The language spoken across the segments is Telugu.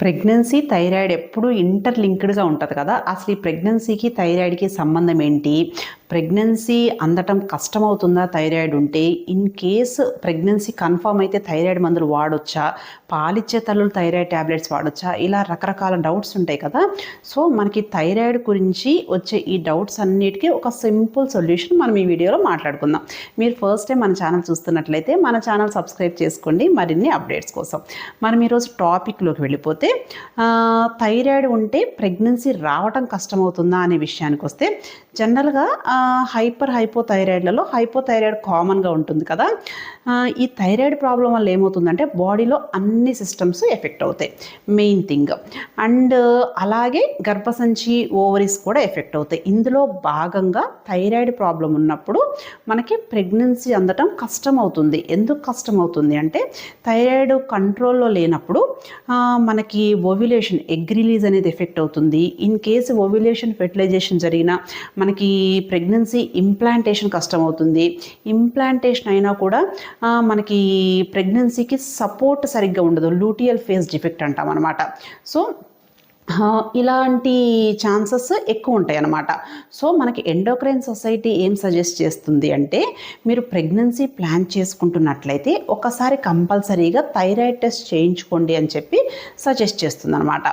ప్రెగ్నెన్సీ థైరాయిడ్ ఎప్పుడూ ఇంటర్లింక్డ్గా ఉంటుంది కదా అసలు ఈ ప్రెగ్నెన్సీకి థైరాయిడ్కి సంబంధం ఏంటి? ప్రెగ్నెన్సీ అందటం కష్టమవుతుందా థైరాయిడ్ ఉంటే? ఇన్ కేస్ ప్రెగ్నెన్సీ కన్ఫర్మ్ అయితే థైరాయిడ్ మందులు వాడొచ్చా? పాలిచ్చే తల్లులు థైరాయిడ్ ట్యాబ్లెట్స్ వాడొచ్చా? ఇలా రకరకాల డౌట్స్ ఉంటాయి కదా. సో మనకి థైరాయిడ్ గురించి వచ్చే ఈ డౌట్స్ అన్నిటికీ ఒక సింపుల్ సొల్యూషన్ మనం ఈ వీడియోలో మాట్లాడుకుందాం. మీరు ఫస్ట్ టైం మన ఛానల్ చూస్తున్నట్లయితే మన ఛానల్ సబ్స్క్రైబ్ చేసుకోండి. మరిన్ని అప్డేట్స్ కోసం మనం ఈరోజు టాపిక్లోకి వెళ్ళిపోతే థైరాయిడ్ ఉంటే ప్రెగ్నెన్సీ రావటం కష్టమవుతుందా అనే విషయానికి వస్తే జనరల్గా హైపర్ హైపోథైరాయిడ్లలో హైపోథైరాయిడ్ కామన్గా ఉంటుంది కదా. ఈ థైరాయిడ్ ప్రాబ్లం వల్ల ఏమవుతుందంటే బాడీలో అన్ని సిస్టమ్స్ ఎఫెక్ట్ అవుతాయి. Main thing. అండ్ అలాగే గర్భసంచి ఓవరీస్ కూడా ఎఫెక్ట్ అవుతాయి. ఇందులో భాగంగా థైరాయిడ్ ప్రాబ్లం ఉన్నప్పుడు మనకి ప్రెగ్నెన్సీ అందటం కష్టం అవుతుంది ఎందుకు కష్టం అవుతుంది అంటే థైరాయిడ్ కంట్రోల్లో లేనప్పుడు మనకి ఓవ్యులేషన్ ఎగ్ రిలీజ్ అనేది ఎఫెక్ట్ అవుతుంది. ఇన్ కేసు ఓవ్యులేషన్ ఫెర్టిలైజేషన్ జరిగిన మనకి ప్రెగ్నెన్సీ ప్రెగ్నెన్సీ ఇంప్లాంటేషన్ కష్టమవుతుంది. ఇంప్లాంటేషన్ అయినా కూడా మనకి ప్రెగ్నెన్సీకి సపోర్ట్ సరిగ్గా ఉండదు. లూటియల్ ఫేస్ డిఫెక్ట్ అంటాం అనమాట సో ఇలాంటి ఛాన్సెస్ ఎక్కువ ఉంటాయి అన్నమాట సో మనకి ఎండోక్రైన్ సొసైటీ ఏం సజెస్ట్ చేస్తుంది అంటే మీరు ప్రెగ్నెన్సీ ప్లాన్ చేసుకుంటున్నట్లయితే ఒకసారి కంపల్సరీగా థైరాయిడ్ టెస్ట్ చేయించుకోండి అని చెప్పి సజెస్ట్ చేస్తుంది అనమాట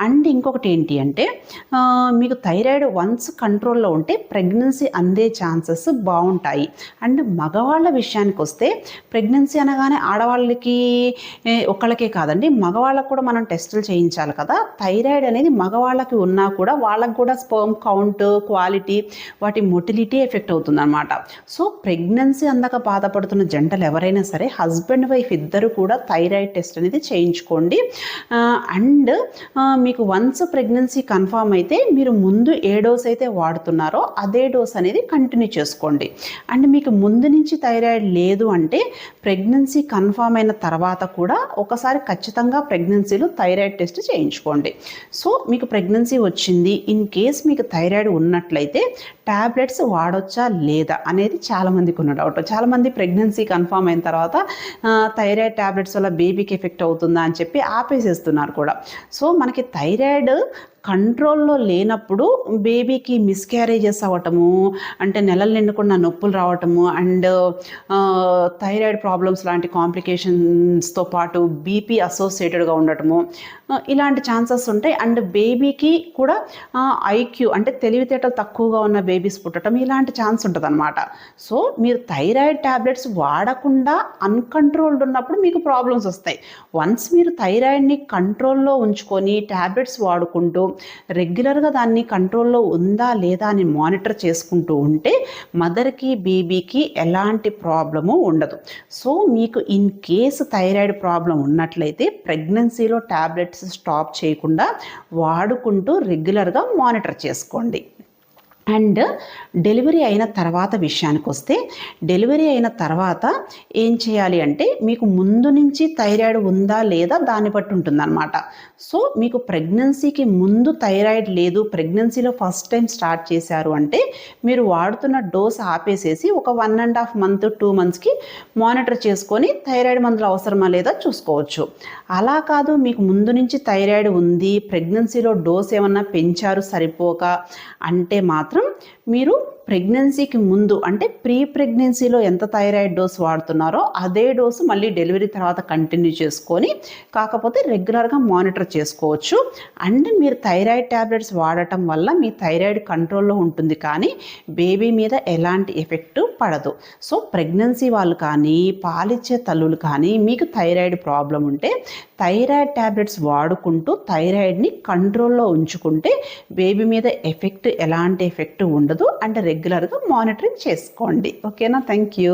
అండ్ ఇంకొకటి ఏంటి అంటే మీకు థైరాయిడ్ వన్స్ కంట్రోల్లో ఉంటే ప్రెగ్నెన్సీ అందే ఛాన్సెస్ బాగుంటాయి అండ్ మగవాళ్ళ విషయానికి వస్తే ప్రెగ్నెన్సీ అనగానే ఆడవాళ్ళకి ఒకళ్ళకే కాదండి మగవాళ్ళకు కూడా మనం టెస్టులు చేయించాలి కదా థైరాయిడ్ అనేది మగవాళ్ళకి ఉన్నా కూడా వాళ్ళకి కూడా స్పర్మ్ కౌంట్ క్వాలిటీ వాటి మొటిలిటీ ఎఫెక్ట్ అవుతుందన్నమాట. సో ప్రెగ్నెన్సీ అందక బాధపడుతున్న జంటలు ఎవరైనా సరే హస్బెండ్ వైఫ్ ఇద్దరు కూడా థైరాయిడ్ టెస్ట్ అనేది చేయించుకోండి. అండ్ మీకు వన్స్ ప్రెగ్నెన్సీ కన్ఫామ్ అయితే మీరు ముందు ఏ డోస్ అయితే వాడుతున్నారో అదే డోస్ అనేది కంటిన్యూ చేసుకోండి. అండ్ మీకు ముందు నుంచి థైరాయిడ్ లేదు అంటే ప్రెగ్నెన్సీ కన్ఫామ్ అయిన తర్వాత కూడా ఒకసారి ఖచ్చితంగా ప్రెగ్నెన్సీలో థైరాయిడ్ టెస్ట్ చేయించుకోండి. సో మీకు ప్రెగ్నెన్సీ వచ్చింది ఇన్ కేస్ మీకు థైరాయిడ్ ఉన్నట్లయితే ట్యాబ్లెట్స్ వాడొచ్చా లేదా అనేది చాలామందికి ఉన్న డౌట్ చాలామంది ప్రెగ్నెన్సీ కన్ఫామ్ అయిన తర్వాత థైరాయిడ్ ట్యాబ్లెట్స్ వల్ల బేబీకి ఎఫెక్ట్ అవుతుందా అని చెప్పి ఆపేసేస్తున్నారు కూడా. సో మనకి థైరాయిడ్ కంట్రోల్లో లేనప్పుడు బేబీకి మిస్క్యారేజెస్ అవ్వటము అంటే నెలలు నిండకుండా నొప్పులు రావటము అండ్ థైరాయిడ్ ప్రాబ్లమ్స్ లాంటి కాంప్లికేషన్స్తో పాటు బీపీ అసోసియేటెడ్గా ఉండటము ఇలాంటి ఛాన్సెస్ ఉంటాయి. అండ్ బేబీకి కూడా ఐక్యూ అంటే తెలివితేటలు తక్కువగా ఉన్న బేబీస్ పుట్టడం ఇలాంటి ఛాన్స్ ఉంటుంది అనమాట సో మీరు థైరాయిడ్ ట్యాబ్లెట్స్ వాడకుండా అన్కంట్రోల్డ్ ఉన్నప్పుడు మీకు ప్రాబ్లమ్స్ వస్తాయి. వన్స్ మీరు థైరాయిడ్ని కంట్రోల్లో ఉంచుకొని ట్యాబ్లెట్స్ వాడుకుంటూ రెగ్యులర్గా దాన్ని కంట్రోల్లో ఉందా లేదా అని మానిటర్ చేసుకుంటూ ఉంటే మదర్కి బేబీకి ఎలాంటి ప్రాబ్లము ఉండదు. సో మీకు ఇన్ కేసు థైరాయిడ్ ప్రాబ్లం ఉన్నట్లయితే ప్రెగ్నెన్సీలో ట్యాబ్లెట్స్ స్టాప్ చేయకుండా వాడుకుంటూ రెగ్యులర్గా మానిటర్ చేసుకోండి. అండ్ డెలివరీ అయిన తర్వాత విషయానికి వస్తే డెలివరీ అయిన తర్వాత ఏం చేయాలి అంటే మీకు ముందు నుంచి థైరాయిడ్ ఉందా లేదా దాన్ని బట్టి ఉంటుందన్నమాట. సో మీకు ప్రెగ్నెన్సీకి ముందు థైరాయిడ్ లేదు ప్రెగ్నెన్సీలో ఫస్ట్ టైం స్టార్ట్ చేశారు అంటే మీరు వాడుతున్న డోస్ ఆపేసేసి ఒక one and half month two మంత్స్కి మానిటర్ చేసుకొని థైరాయిడ్ మందులు అవసరమా లేదా చూసుకోవచ్చు. అలా కాదు మీకు ముందు నుంచి థైరాయిడ్ ఉంది ప్రెగ్నెన్సీలో డోస్ ఏమన్నా పెంచారు సరిపోక అంటే మాత్రం మీరు ప్రెగ్నెన్సీకి ముందు అంటే ప్రీ ప్రెగ్నెన్సీలో ఎంత థైరాయిడ్ డోస్ వాడుతున్నారో అదే డోసు మళ్ళీ డెలివరీ తర్వాత కంటిన్యూ చేసుకొని కాకపోతే రెగ్యులర్గా మానిటర్ చేసుకోవచ్చు. అండ్ మీరు థైరాయిడ్ ట్యాబ్లెట్స్ వాడటం వల్ల మీ థైరాయిడ్ కంట్రోల్లో ఉంటుంది కానీ బేబీ మీద ఎలాంటి ఎఫెక్ట్ పడదు. సో ప్రెగ్నెన్సీ వాళ్ళు కానీ పాలిచ్చే తల్లులు కానీ మీకు థైరాయిడ్ ప్రాబ్లం ఉంటే థైరాయిడ్ ట్యాబ్లెట్స్ వాడుకుంటూ థైరాయిడ్ని కంట్రోల్లో ఉంచుకుంటే బేబీ మీద ఎఫెక్ట్ ఎలాంటి ఎఫెక్ట్ ఉండదు. అండ్ రెగ్యులర్గా మానిటరింగ్ చేసుకోండి. ఓకేనా? Thank you